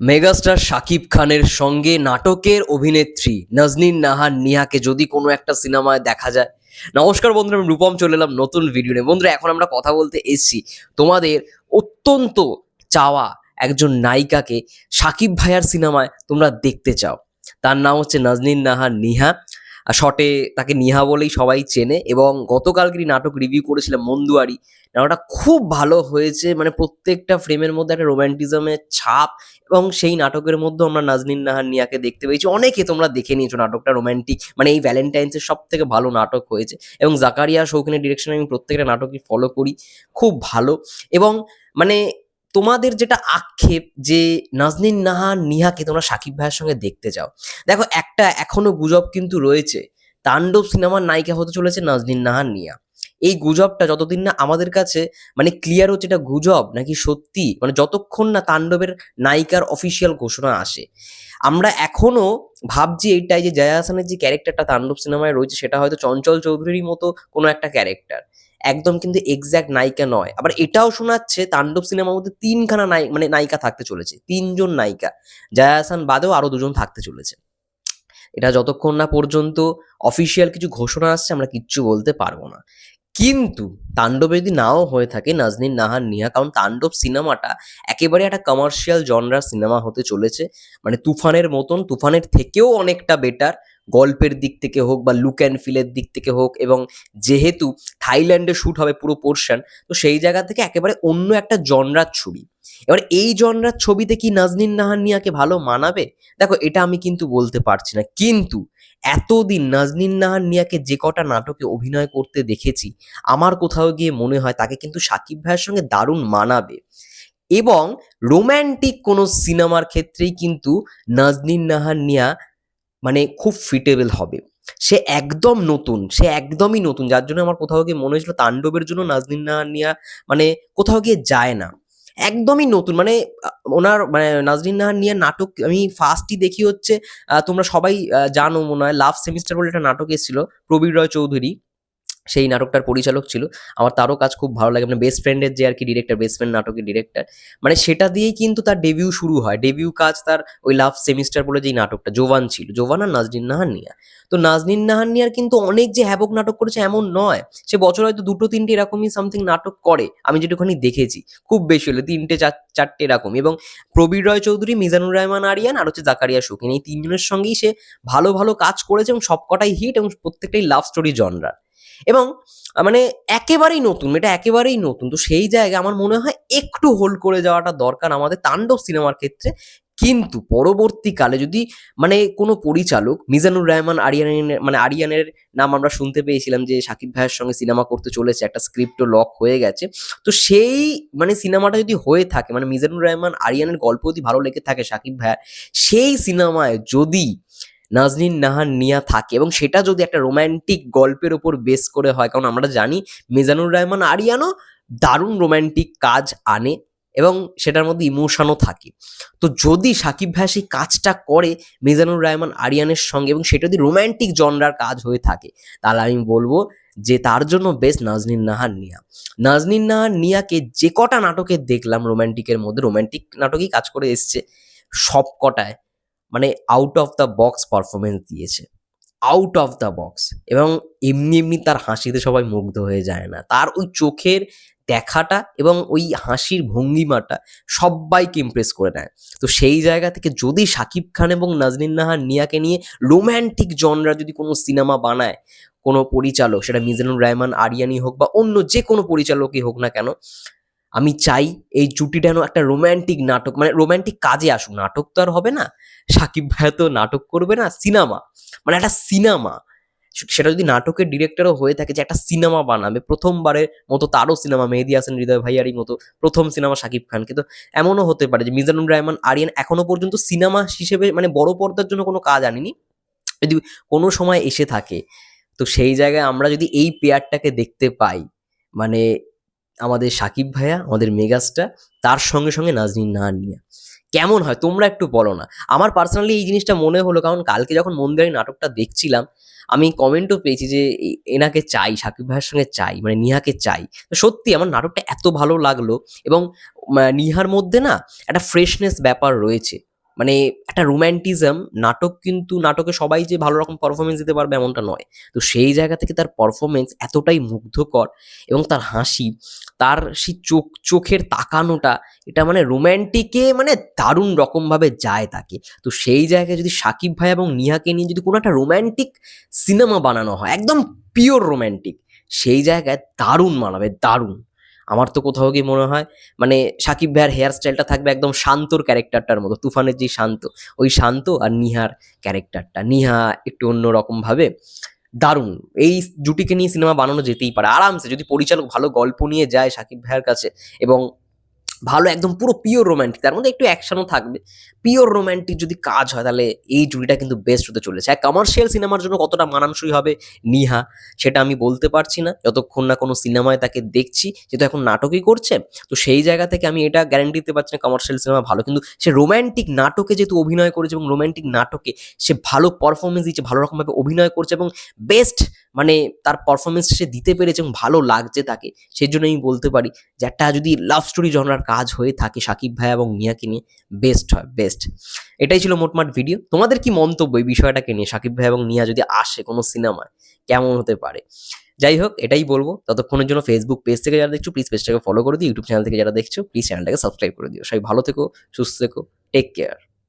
Megastar Shakib খানের সঙ্গে নাটকের অভিনেত্রী নাজনীন নাহার নিহাকে যদি কোনো একটা সিনেমায় দেখা যায়। নমস্কার বন্ধুরা, আমি রূপম চলে এলাম নতুন ভিডিও নিয়ে। বন্ধুরা, এখন আমরা কথা বলতে এসেছি তোমাদের অত্যন্ত চাওয়া একজন নায়িকাকে সাকিব ভাইয়ার সিনেমায় তোমরা দেখতে চাও। তার নাম হচ্ছে নাজনীন নাহার নিহা। শর্টে তাকে নিহা বলেই সবাই চেনে এবং গতকালকেরই নাটক রিভিউ করেছিলাম মন্দুয়ারি নাটকটা খুব ভালো হয়েছে মানে প্রত্যেকটা ফ্রেমের মধ্যে একটা রোম্যান্টিজমের ছাপ এবং সেই নাটকের মধ্যে আমরা নাজনীন নাহার নিয়াকে দেখতে পেয়েছি। অনেকে তোমরা দেখে নিয়েছো নাটকটা রোম্যান্টিক মানে এই ভ্যালেন্টাইন্সের সব থেকে ভালো নাটক হয়েছে এবং জাকারিয়া শৌখিনের ডিরেকশনে আমি প্রত্যেকটা নাটকই ফলো করি, খুব ভালো। এবং মানে তোমাদের যেটা আক্ষেপ যে নাজনীন নাহার নিহাকে তোমরা সাকিব ভাইয়ের সঙ্গে দেখতে যাও। দেখো, একটা এখনও গুজব কিন্তু রয়েছে। তাণ্ডব সিনেমার নায়িকা হতে চলেছে নাজনীন নাহার নিয়া। এই গুজবটা যতদিন না আমাদের কাছে মানে ক্লিয়ার হচ্ছে এটা গুজব নাকি সত্যি? মানে যতক্ষণ না তাণ্ডবের নায়িকার অফিসিয়াল ঘোষণা আসে। আমরা এখনও ভাবছি এইটাই যে জয়া হাসানের যে ক্যারেক্টারটা তাণ্ডব সিনেমায় রয়েছে, সেটা হয়তো চঞ্চল চৌধুরীর মতো কোনো একটা ক্যারেক্টার একদম কিন্তু এক্স্যাক্ট নায়িকা নয়। আবার এটাও শোনাচ্ছে, তাণ্ডব সিনেমার মধ্যে তিনখানা নায়ক মানে নায়িকা থাকতে চলেছে, তিনজন নায়িকা। জয়া হাসান বাদেও আরও দুজন থাকতে চলেছে। এটা যতক্ষণ না পর্যন্ত অফিসিয়াল কিছু ঘোষণা আসছে, আমরা কিচ্ছু বলতে পারব না। কিন্তু তাণ্ডব যদি নাও হয়ে থাকে, নাজনীন, নাহার, নিহা, কারণ তাণ্ডব সিনেমাটা একেবারে একটা কমার্শিয়াল জনরার সিনেমা হতে চলেছে। মানে তুফানের মতন, তুফানের থেকেও অনেকটা বেটার গল্পের দিক থেকে হোক বা লুক অ্যান্ড ফিলের দিক থেকে হোক এবং যেহেতু থাইল্যান্ডে শ্যুট হবে পুরো পোর্শন তো সেই জায়গা থেকে একেবারে অন্য একটা জনরার ছবি। এবার এই জনরার ছবিতে কি নাজনিন নাহার নিয়াকে ভালো মানাবে? দেখো, এটা আমি কিন্তু বলতে পারছি না। কিন্তু এতদিন নাজনীন নাহার নিয়াকে যে কটা নাটকে অভিনয় করতে দেখেছি, আমার কোথাও গিয়ে মনে হয় তাকে কিন্তু সাকিব ভাইয়ের সঙ্গে দারুণ মানাবে। এবং রোম্যান্টিক কোনো সিনেমার ক্ষেত্রেই কিন্তু নাজনীন নাহার নিয়া মানে খুব ফিটেবল হবে। সে একদম নতুন, সে একদমই নতুন। যার জন্য আমার কোথাও গিয়ে মনে হয়েছিল তাণ্ডবের জন্য নাজনীন নাহানিয়া মানে কোথাও গিয়ে যায় না। একদমই নতুন মানে ওনার মানে নাজরিন নাহার নিয়ে নাটক আমি ফার্স্টই দেখি হচ্ছে তোমরা সবাই জানো মনে হয় লাভ সেমিস্টার বলে একটা নাটক এসেছিল, প্রবীর রয় চৌধুরী। সেই নাটকটার পরিচালক ছিল। আমার তারও কাজ খুব ভালো লাগে। মানে বেস্ট ফ্রেন্ডের যে আর কি ডিরেক্টর বেস্ট ফ্রেন্ড নাটকের ডিরেক্টর মানে সেটা দিয়েই কিন্তু তার ডেবিউ শুরু হয়। ডেবিউ কাজ তার ওই লাভ সেমিস্টার বলে যেই নাটকটা জোভান ছিল। জোভান আর নাজনীন নাহার নিয়া তো নাজনীন নাহার নিয়ার কিন্তু অনেক যে হ্যাবক নাটক করেছে এমন নয়। সে বছর হয়তো দুটো, তিনটে এরকমই সামথিং নাটক করে। আমি যেটুখানি দেখেছি, খুব বেশি হলে তিনটে, চার, চারটে এরকম। এবং প্রবীর রয় চৌধুরী, মিজানুর রহমান আরিয়ান আর হচ্ছে জাকারিয়া শুকিন এই তিনজনের সঙ্গেই সে ভালো ভালো কাজ করেছে এবং সবকটাই হিট এবং প্রত্যেকটাই লাভ স্টোরি জনরার এবং মানে একেবারেই নতুন, এটা একেবারেই নতুন। তো সেই জায়গায় আমার মনে হয় একটু হোল্ড করে যাওয়াটা দরকার আমাদের তাণ্ডব সিনেমার ক্ষেত্রে। কিন্তু পরবর্তীকালে যদি মানে কোনো পরিচালক, মিজানুর রহমান আরিয়ানের মানে আরিয়ানের নাম আমরা শুনতে পেয়েছিলাম যে সাকিব ভাইয়ের সঙ্গে সিনেমা করতে চলেছে, একটা স্ক্রিপ্টও লক হয়ে গেছে। তো সেই মানে সিনেমাটা যদি হয়ে থাকে মানে মিজানুর রহমান আরিয়ানের গল্প যদি ভালো লেগে থাকে সাকিব ভাইয়ার, সেই সিনেমায় যদি নাজনীন নাহার নিয়া থাকে এবং সেটা যদি একটা রোম্যান্টিক গল্পের ওপর বেস করে হয়, কারণ আমরা জানি মিজানুর রহমান আরিয়ানও দারুণ রোম্যান্টিক কাজ আনে এবং সেটার মধ্যে ইমোশনও থাকে। তো যদি সাকিব ভাই সেই কাজটা করে মিজানুর রহমান আরিয়ানের সঙ্গে এবং সেটা যদি রোম্যান্টিক জনরার কাজ হয়ে থাকে, তাহলে আমি বলব যে তার জন্য বেস্ট নাজনীন নাহার নিয়া। নাজনীন নাহার নিয়াকে যে কটা নাটকে দেখলাম রোম্যান্টিকের মধ্যে রোম্যান্টিক নাটকই কাজ করে এসছে সব কটায় মানে out of the box performance দিয়েছে। আউট অফ দ্য বক্স এবং এমনি এমনি তার হাসিতে সবাই মুগ্ধ হয়ে যায় না। তার ওই চোখের দেখাটা এবং ওই হাসির ভঙ্গিমাটা সবাইকে ইমপ্রেস করে নেয় তো সেই জায়গা থেকে যদি শাকিব খান এবং নাজনীন নাহার নিয়াকে নিয়ে রোম্যান্টিক জনরা যদি কোনো সিনেমা বানায়, কোনো পরিচালক, সেটা মিজানুর রহমান, আরিয়ানি হোক বা অন্য যে কোনো পরিচালকই হোক না কেন আমি চাই এই জুটিটা যেন একটা রোম্যান্টিক নাটক মানে রোম্যান্টিক কাজে আসুক। নাটক তো আর হবে না। সাকিব ভাইয়া তো নাটক করবে না সিনেমা মানে একটা সিনেমা সেটা যদি নাটকের ডিরেক্টরও হয়ে থাকে যে একটা সিনেমা বানাবে, প্রথমবারের মতো তারও সিনেমা মেহেদি হাসান, হৃদয় ভাইয়ারই মতো প্রথম সিনেমা সাকিব খানকে। তো এমনও হতে পারে যে মিজানুর রহমান, আরিয়ান এখনও পর্যন্ত সিনেমা হিসেবে মানে বড় পর্দার জন্য কোনো কাজ আনেনি। যদি কোনো সময় এসে থাকে, তো সেই জায়গায় আমরা যদি এই পেয়ারটাকে দেখতে পাই মানে আমাদের সাকিব ভাইয়া, আমাদের মেগাস্টার, তার সঙ্গে সঙ্গে নাজনীন না নিয়া। কেমন হয় তোমরা একটু বলো না। আমার পার্সোনালি এই জিনিসটা মনে হলো, কারণ কালকে যখন মন্দিরারি নাটকটা দেখছিলাম, আমি কমেন্টও পেয়েছি যে এনাকে চাই, সাকিব ভাইয়ের সঙ্গে চাই মানে নিহাকে চাই। তো সত্যি আমার নাটকটা এত ভালো লাগল এবং নিহার মধ্যে না একটা ফ্রেশনেস ব্যাপার রয়েছে। মানে একটা রোম্যান্টিজম নাটক কিন্তু নাটকে সবাই যে ভালো রকম পারফরমেন্স দিতে পারবে এমনটা নয়। তো সেই জায়গা থেকে তার পারফরমেন্স এতটাই মুগ্ধকর এবং তার হাসি, তার সেই চোখ, চোখের তাকানোটা, এটা মানে রোম্যান্টিকে মানে দারুণ রকমভাবে যায় তাকে। তো সেই জায়গায় যদি সাকিব ভাই এবং নিহাকে নিয়ে যদি কোনো একটা রোম্যান্টিক সিনেমা বানানো হয়, একদম পিওর রোম্যান্টিক সেই জায়গায় দারুণ মানাবে, দারুণ। আমার তো কোথাও গিয়ে মনে হয় মানে সাকিব ভাইয়ের হেয়ার স্টাইলটা থাকবে একদম শান্তর ক্যারেক্টারটার মতো, তুফানের যে শান্ত, ওই শান্ত আর নিহার ক্যারেক্টারটা। নিহা একটু অন্যরকমভাবে দারুণ। এই জুটিকে নিয়ে সিনেমা বানানো যেতেই পারে। আরামসে যদি পরিচালক ভালো গল্প নিয়ে যায় সাকিব ভাইয়ের কাছে এবং ভালো, একদম পুরো পিওর রোম্যান্টিক তার মধ্যে একটু অ্যাকশনও থাকবে। পিওর রোম্যান্টিক যদি কাজ হয়, তাহলে এই জুড়িটা কিন্তু বেস্ট হতে চলেছে। আর কমার্শিয়াল সিনেমার জন্য কতটা মানানসই হবে? নিহা, সেটা আমি বলতে পারছি না। যতক্ষণ না কোনো সিনেমায় তাকে দেখছি যেহেতু এখন নাটকই করছে, তো সেই জায়গা থেকে আমি এটা গ্যারান্টি দিতে পারছি না কমার্শিয়াল সিনেমা ভালো। কিন্তু সে রোম্যান্টিক নাটকে যেহেতু অভিনয় করেছে এবং রোম্যান্টিক নাটকে সে ভালো পারফরমেন্স দিচ্ছে ভালো রকমভাবে অভিনয় করছে এবং বেস্ট মানে তার পারফরমেন্স সে দিতে পেরেছে এবং ভালো লাগছে তাকে। সেই জন্য আমি বলতে পারি যে একটা যদি লাভ স্টোরি জনরার কাজ হয়ে থাকে সাকিব ভাই এবং মিয়াকে নিয়ে বেস্ট হয় বেস্ট এটাই ছিল মোটমাট ভিডিও তোমাদের কি মন্তব্য এই বিষয়টাকে নিয়ে সাকিব ভাই এবং মিয়া যদি আসে কোনো সিনেমায় কেমন হতে পারে? যাই হোক, এটাই বলব। ততক্ষণের জন্য ফেসবুক পেজ থেকে যারা দেখছ প্লিজ পেজটাকে ফলো করে দিও। ইউটিউব চ্যানেল থেকে যারা দেখছ প্লিজ চ্যানেলটাকে সাবস্ক্রাইব করে দিও। সবাই ভালো থেকো, সুস্থ থেকো টেক কেয়ার